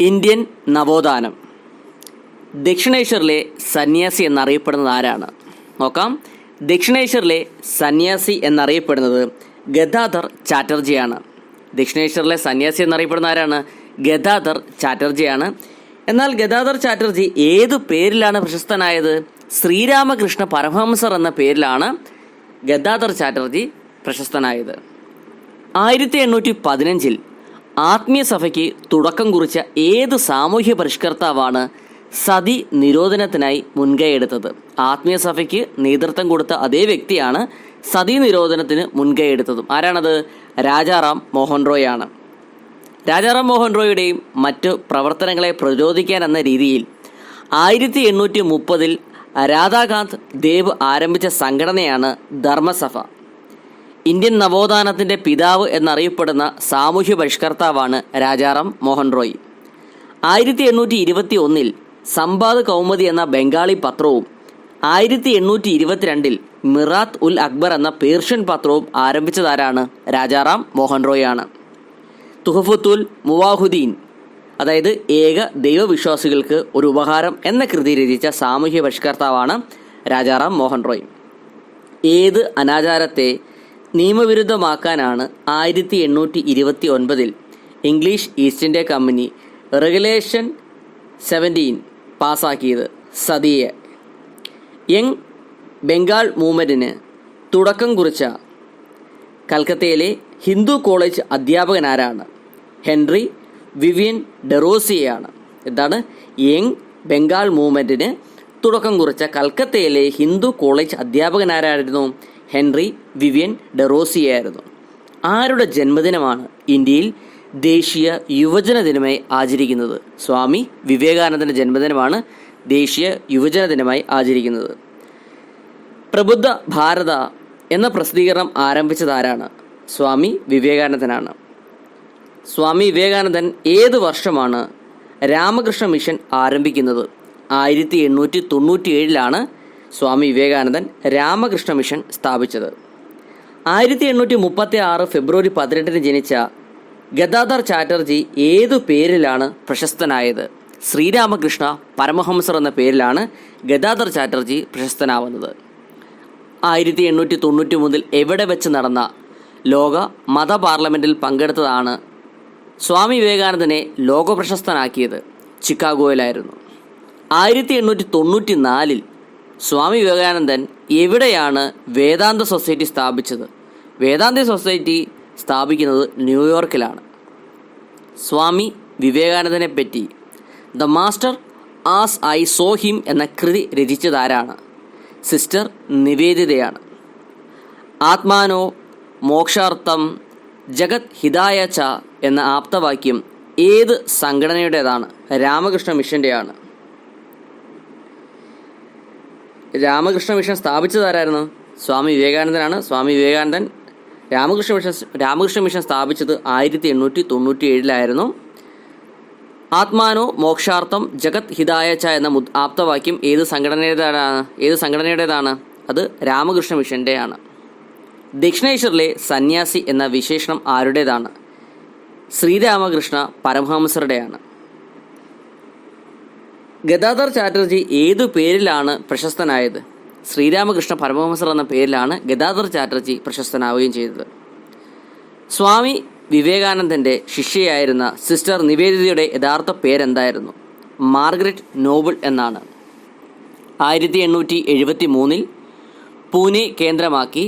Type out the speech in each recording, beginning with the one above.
Indian നവോത്ഥാനം. ദക്ഷിണേശ്വറിലെ സന്യാസി എന്നറിയപ്പെടുന്നത് ആരാണ്? നോക്കാം. ദക്ഷിണേശ്വറിലെ സന്യാസി എന്നറിയപ്പെടുന്നത് ഗദാധർ ചാറ്റർജിയാണ്. ദക്ഷിണേശ്വറിലെ സന്യാസി എന്നറിയപ്പെടുന്ന ആരാണ്? ഗദാധർ ചാറ്റർജിയാണ്. എന്നാൽ ഗദാധർ ചാറ്റർജി ഏതു പേരിലാണ് പ്രശസ്തനായത്? ശ്രീരാമകൃഷ്ണ പരമഹംസർ എന്ന പേരിലാണ് ഗദാധർ ചാറ്റർജി പ്രശസ്തനായത്. ആയിരത്തി എണ്ണൂറ്റി പതിനഞ്ചിൽ ആത്മീയ സഭയ്ക്ക് തുടക്കം കുറിച്ച ഏത് സാമൂഹ്യ പരിഷ്കർത്താവാണ് സതി നിരോധനത്തിനായി മുൻകൈയെടുത്തത് ആത്മീയ സഭയ്ക്ക് നേതൃത്വം കൊടുത്ത അതേ വ്യക്തിയാണ് സതി നിരോധനത്തിന് മുൻകൈയെടുത്തതും ആരാണത്? രാജാറാം മോഹൻ റോയ് ആണ് രാജാറാം മോഹൻ റോയുടെയും മറ്റ് പ്രവർത്തനങ്ങളെ പ്രചോദിക്കാൻ എന്ന രീതിയിൽ ആയിരത്തി എണ്ണൂറ്റി മുപ്പതിൽ രാധാകാന്ത് ദേവ് ആരംഭിച്ച സംഘടനയാണ് ധർമ്മസഭ. ഇന്ത്യൻ നവോത്ഥാനത്തിന്റെ പിതാവ് എന്നറിയപ്പെടുന്ന സാമൂഹ്യ പരിഷ്കർത്താവാണ് രാജാറാം മോഹൻ റോയ്. ആയിരത്തി എണ്ണൂറ്റി ഇരുപത്തി ഒന്നിൽ സമ്പാദ് കൗമുദി എന്ന ബംഗാളി പത്രവും ആയിരത്തി എണ്ണൂറ്റി ഇരുപത്തിരണ്ടിൽ മിറാത്ത് ഉൽ അക്ബർ എന്ന പേർഷ്യൻ പത്രവും ആരംഭിച്ചതാരാണ് രാജാറാം മോഹൻ റോയ് ആണ് തുഹഫത്തുൽ മുവാഹുദ്ദീൻ അതായത് ഏക ദൈവവിശ്വാസികൾക്ക് ഒരു ഉപഹാരം എന്ന കൃതി രചിച്ച സാമൂഹ്യ പരിഷ്കർത്താവാണ് രാജാറാം മോഹൻ റോയ്. ഏത് അനാചാരത്തെ നിയമവിരുദ്ധമാക്കാനാണ് ആയിരത്തി എണ്ണൂറ്റി ഇരുപത്തി ഒൻപതിൽ English East India Company regulation seventeen പാസാക്കിയത് സതിയെ. യങ് ബംഗാൾ മൂവ്മെന്റിന് തുടക്കം കുറിച്ച കൽക്കത്തയിലെ ഹിന്ദു കോളേജ് അധ്യാപകനാരാണ് ഹെൻറി വിവിയൻ ഡെറോസിയാണ് എന്താണ് യങ് ബംഗാൾ മൂവ്മെന്റിന് തുടക്കം കുറിച്ച കൽക്കത്തയിലെ ഹിന്ദു കോളേജ് അധ്യാപകനാരായിരുന്നു ഹെൻറി വിവിയൻ ഡെറോസിയായിരുന്നു ആരുടെ ജന്മദിനമാണ് ഇന്ത്യയിൽ ദേശീയ യുവജന ദിനമായി ആചരിക്കുന്നത്? സ്വാമി വിവേകാനന്ദന്റെ ജന്മദിനമാണ് ദേശീയ യുവജന ദിനമായി ആചരിക്കുന്നത്. പ്രബുദ്ധ ഭാരത എന്ന പ്രസിദ്ധീകരണം ആരംഭിച്ചത് ആരാണ്? സ്വാമി വിവേകാനന്ദനാണ്. സ്വാമി വിവേകാനന്ദൻ ഏത് വർഷമാണ് രാമകൃഷ്ണ മിഷൻ ആരംഭിക്കുന്നത്? ആയിരത്തി എണ്ണൂറ്റി തൊണ്ണൂറ്റി ഏഴിലാണ് സ്വാമി വിവേകാനന്ദൻ രാമകൃഷ്ണ മിഷൻ സ്ഥാപിച്ചത്. ആയിരത്തി എണ്ണൂറ്റി മുപ്പത്തി ആറ് ഫെബ്രുവരി പതിനെട്ടിന് ജനിച്ച ഗദാധർ ചാറ്റർജി ഏതു പേരിലാണ് പ്രശസ്തനായത്? ശ്രീരാമകൃഷ്ണ പരമഹംസർ എന്ന പേരിലാണ് ഗദാധർ ചാറ്റർജി പ്രശസ്തനാവുന്നത്. ആയിരത്തി എണ്ണൂറ്റി തൊണ്ണൂറ്റി മൂന്നിൽ എവിടെ വെച്ച് നടന്ന ലോക മത പാർലമെന്റിൽ പങ്കെടുത്തതാണ് സ്വാമി വിവേകാനന്ദനെ ലോകപ്രശസ്തനാക്കിയത് ചിക്കാഗോയിലായിരുന്നു. ആയിരത്തി എണ്ണൂറ്റി തൊണ്ണൂറ്റി നാലിൽ സ്വാമി വിവേകാനന്ദൻ എവിടെയാണ് വേദാന്ത സൊസൈറ്റി സ്ഥാപിച്ചത്? വേദാന്ത സൊസൈറ്റി സ്ഥാപിക്കുന്നത് ന്യൂയോർക്കിലാണ്. സ്വാമി വിവേകാനന്ദനെ പറ്റി the master as I saw him എന്ന കൃതി രചിച്ചതാരാണ്? സിസ്റ്റർ നിവേദിതയാണ്. ആത്മാനോ മോക്ഷാർത്ഥം ജഗത് ഹിതായ ച എന്ന ആപ്തവാക്യം ഏത് സംഘടനയുടേതാണ്? രാമകൃഷ്ണ മിഷന്റെയാണ് രാമകൃഷ്ണ മിഷൻ സ്ഥാപിച്ചതാരായിരുന്നു? സ്വാമി വിവേകാനന്ദനാണ്. സ്വാമി വിവേകാനന്ദൻ രാമകൃഷ്ണ മിഷൻ രാമകൃഷ്ണ മിഷൻ സ്ഥാപിച്ചത് ആയിരത്തി എണ്ണൂറ്റി തൊണ്ണൂറ്റി ഏഴിലായിരുന്നു ആത്മാനോ മോക്ഷാർത്ഥം ജഗത് ഹിതായ ച എന്ന മുദ് ആപ്തവാക്യം ഏത് സംഘടനയുടേതാണ് ഏത് സംഘടനയുടേതാണ്? അത് രാമകൃഷ്ണ മിഷന്റെയാണ് ദക്ഷിണേശ്വറിലെ സന്യാസി എന്ന വിശേഷണം ആരുടേതാണ്? ശ്രീരാമകൃഷ്ണ പരമഹംസരുടെയാണ്. ഗദാധർ ചാറ്റർജി ഏതു പേരിലാണ് പ്രശസ്തനായത്? ശ്രീരാമകൃഷ്ണ പരമഹംസർ എന്ന പേരിലാണ് ഗദാധർ ചാറ്റർജി പ്രശസ്തനാവുകയും ചെയ്തത്. സ്വാമി വിവേകാനന്ദന്റെ ശിഷ്യയായിരുന്ന സിസ്റ്റർ നിവേദിതയുടെ യഥാർത്ഥ പേരെന്തായിരുന്നു? മാർഗരറ്റ് നോബിൾ എന്നാണ്. ആയിരത്തി എണ്ണൂറ്റി എഴുപത്തി മൂന്നിൽ പൂനെ കേന്ദ്രമാക്കി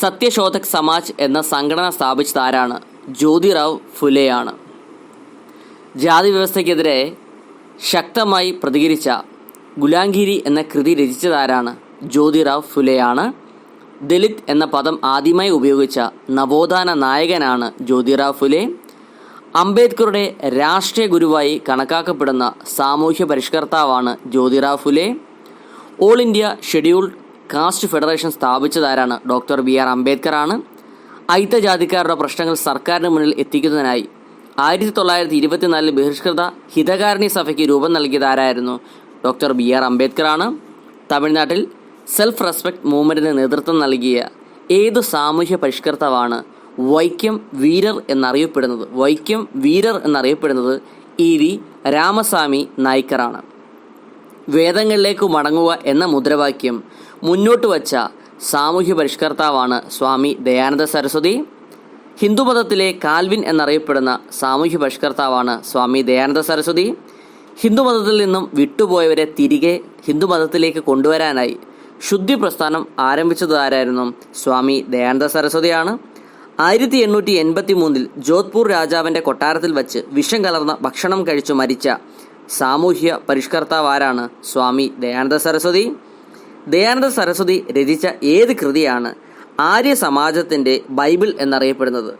സത്യശോധക് സമാജ് എന്ന സംഘടന സ്ഥാപിച്ചത് ആരാണ് ജ്യോതിറാവ് ഫുലെയാണ്. ജാതി വ്യവസ്ഥയ്ക്കെതിരെ ശക്തമായി പ്രതികരിച്ച ഗുലാംഗിരി എന്ന കൃതി രചിച്ചതാരാണ് ജ്യോതിറാവ് ഫുലെയാണ്. ദലിത് എന്ന പദം ആദ്യമായി ഉപയോഗിച്ച നവോത്ഥാന നായകനാണ് ജ്യോതിറാവ് ഫുലെ. അംബേദ്കറുടെ രാഷ്ട്രീയ ഗുരുവായി കണക്കാക്കപ്പെടുന്ന സാമൂഹ്യ പരിഷ്കർത്താവാണ് Jyotirao Phule. All India scheduled caste federation സ്ഥാപിച്ചതാരാണ് doctor B R അംബേദ്കറാണ്. അയിത്തജാതിക്കാരുടെ പ്രശ്നങ്ങൾ സർക്കാരിന് മുന്നിൽ എത്തിക്കുന്നതിനായി ആയിരത്തി തൊള്ളായിരത്തി ഇരുപത്തിനാലിൽ ബഹിഷ്കൃത ഹിതകാരണി സഭയ്ക്ക് രൂപം നൽകിയത് ആരായിരുന്നു? ഡോക്ടർ ബി ആർ അംബേദ്കർ ആണ് തമിഴ്നാട്ടിൽ സെൽഫ് റെസ്പെക്ട് മൂവ്മെന്റിന് നേതൃത്വം നൽകിയ ഏത് സാമൂഹ്യ പരിഷ്കർത്താവാണ് വൈക്കം വീരർ എന്നറിയപ്പെടുന്നത്? വൈക്കം വീരർ എന്നറിയപ്പെടുന്നത് ഇ വി രാമസ്വാമി നായ്ക്കറാണ്. വേദങ്ങളിലേക്ക് മടങ്ങുക എന്ന മുദ്രാവാക്യം മുന്നോട്ട് വച്ച സാമൂഹ്യ പരിഷ്കർത്താവാണ് സ്വാമി ദയാനന്ദ സരസ്വതി. ഹിന്ദുമതത്തിലെ കാൽവിൻ എന്നറിയപ്പെടുന്ന സാമൂഹ്യ പരിഷ്കർത്താവാണ് സ്വാമി ദയാനന്ദ സരസ്വതി. ഹിന്ദുമതത്തിൽ നിന്നും വിട്ടുപോയവരെ തിരികെ ഹിന്ദുമതത്തിലേക്ക് കൊണ്ടുവരാനായി ശുദ്ധി പ്രസ്ഥാനം ആരംഭിച്ചതാരായിരുന്നു സ്വാമി ദയാനന്ദ സരസ്വതിയാണ്. ആയിരത്തി എണ്ണൂറ്റി എൺപത്തി മൂന്നിൽ ജോധ്പൂർ രാജാവിന്റെ കൊട്ടാരത്തിൽ വച്ച് വിഷം കലർന്ന ഭക്ഷണം കഴിച്ചു മരിച്ച സാമൂഹ്യ പരിഷ്കർത്താവാരാണ് സ്വാമി ദയാനന്ദ സരസ്വതി. ദയാനന്ദ സരസ്വതി രചിച്ച ഏത് കൃതിയാണ്? ആര്യ സമാജത്തിന്റെ ബൈബിൾ എന്നറിയപ്പെടുന്നത്.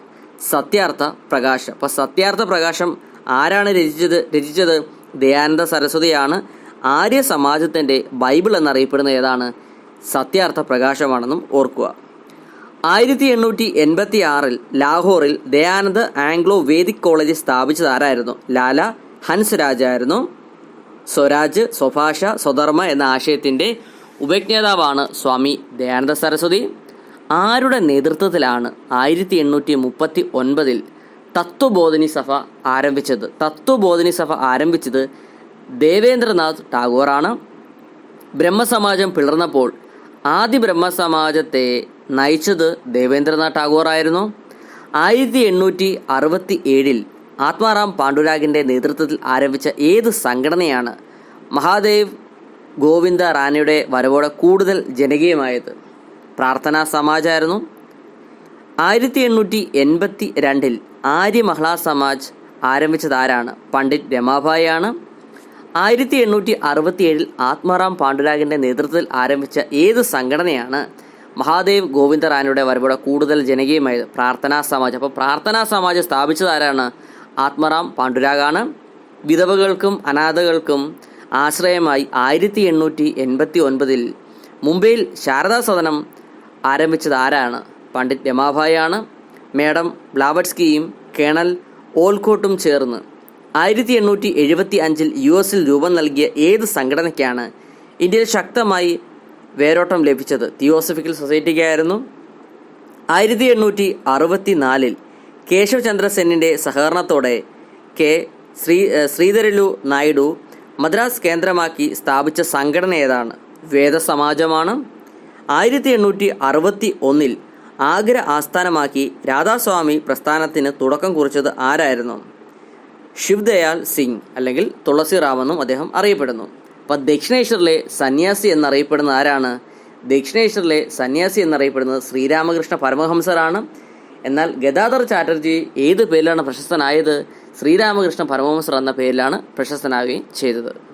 സത്യാർത്ഥ പ്രകാശം. അപ്പോൾ സത്യാർത്ഥ പ്രകാശം ആരാണ് രചിച്ചത്? രചിച്ചത് ദയാനന്ദ സരസ്വതിയാണ്. ആര്യ സമാജത്തിന്റെ ബൈബിൾ എന്നറിയപ്പെടുന്ന ഏതാണ്? സത്യാർത്ഥ പ്രകാശമാണെന്നും ഓർക്കുക. ആയിരത്തി എണ്ണൂറ്റി എൺപത്തി ആറിൽ ലാഹോറിൽ ദയാനന്ദ് ആംഗ്ലോ വേദിക് കോളേജ് സ്ഥാപിച്ചത് ആരായിരുന്നു? ലാല ഹൻസ്രാജ് രാജായിരുന്നു സ്വരാജ് സ്വഭാഷ സ്വധർമ്മ എന്ന ആശയത്തിന്റെ ഉപജ്ഞാതാവാണ് സ്വാമി ദയാനന്ദ സരസ്വതി. ആരുടെ നേതൃത്വത്തിലാണ് ആയിരത്തി എണ്ണൂറ്റി മുപ്പത്തി ഒൻപതിൽ തത്വബോധിനി സഭ ആരംഭിച്ചത്? തത്വബോധനി സഭ ആരംഭിച്ചത് ദേവേന്ദ്രനാഥ് ടാഗോറാണ്. ബ്രഹ്മസമാജം പിളർന്നപ്പോൾ ആദ്യ ബ്രഹ്മസമാജത്തെ നയിച്ചത് ദേവേന്ദ്രനാഥ് ടാഗോറായിരുന്നു. ആയിരത്തി എണ്ണൂറ്റി അറുപത്തി ഏഴിൽ ആത്മാറാം പാണ്ഡുരാഗിന്റെ നേതൃത്വത്തിൽ ആരംഭിച്ച ഏത് സംഘടനയാണ് മഹാദേവ് ഗോവിന്ദ റാനയുടെ വരവോടെ കൂടുതൽ ജനകീയമായത്? പ്രാർത്ഥനാ സമാജായിരുന്നു. ആയിരത്തി എണ്ണൂറ്റി എൺപത്തി രണ്ടിൽ ആര്യ മഹ്ലാ സമാജ് ആരംഭിച്ചത് ആരാണ് പണ്ഡിറ്റ് രമാഭായി ആണ് ആയിരത്തി എണ്ണൂറ്റി അറുപത്തി ഏഴിൽ ആത്മാറാം പാണ്ഡുരാഗിന്റെ നേതൃത്വത്തിൽ ആരംഭിച്ച ഏത് സംഘടനയാണ് മഹാദേവ് ഗോവിന്ദ റാനയുടെ വരവോടെ കൂടുതൽ ജനകീയമായത്? പ്രാർത്ഥനാ സമാജ്. അപ്പോൾ പ്രാർത്ഥനാ സമാജ് സ്ഥാപിച്ചതാരാണ്? ആത്മാറാം പാണ്ഡുരാഗാണ്. വിധവകൾക്കും അനാഥകൾക്കും ആശ്രയമായി ആയിരത്തി എണ്ണൂറ്റി എൺപത്തി ഒൻപതിൽ മുംബൈയിൽ ശാരദാ സദനം ആരംഭിച്ചത് ആരാണ്? പണ്ഡിറ്റ് രമാഭായാണ് മേഡം ബ്ലാവട്സ്കിയും കേണൽ ഓൽക്കോട്ടും ചേർന്ന് ആയിരത്തി എണ്ണൂറ്റി എഴുപത്തി അഞ്ചിൽ യു എസിൽ രൂപം നൽകിയ ഏത് സംഘടനയ്ക്കാണ് ഇന്ത്യയിൽ ശക്തമായി വേരോട്ടം ലഭിച്ചത്? തിയോസഫിക്കൽ സൊസൈറ്റിക്കായിരുന്നു. ആയിരത്തി എണ്ണൂറ്റി അറുപത്തി നാലിൽ കേശവ് ചന്ദ്ര സെന്നിന്റെ സഹകരണത്തോടെ കെ ശ്രീ ശ്രീധരലു നായിഡു മദ്രാസ് കേന്ദ്രമാക്കി സ്ഥാപിച്ച സംഘടന ഏതാണ്? വേദസമാജമാണ്. ആയിരത്തി എണ്ണൂറ്റി അറുപത്തി ഒന്നിൽ ആഗ്ര ആസ്ഥാനമാക്കി രാധാസ്വാമി പ്രസ്ഥാനത്തിന് തുടക്കം കുറിച്ചത് ആരായിരുന്നു? ശിവ്ദയാൽ സിംഗ് അല്ലെങ്കിൽ തുളസിറാം എന്നും അദ്ദേഹം അറിയപ്പെടുന്നു. അപ്പം ദക്ഷിണേശ്വറിലെ സന്യാസി എന്നറിയപ്പെടുന്ന ആരാണ്? ദക്ഷിണേശ്വറിലെ സന്യാസി എന്നറിയപ്പെടുന്നത് ശ്രീരാമകൃഷ്ണ പരമഹംസരാണ് എന്നാൽ ഗദാധർ ചാറ്റർജി ഏത് പേരിലാണ് പ്രശസ്തനായത്? ശ്രീരാമകൃഷ്ണ പരമഹംസർ എന്ന പേരിലാണ് പ്രശസ്തനാവുകയും ചെയ്തത്.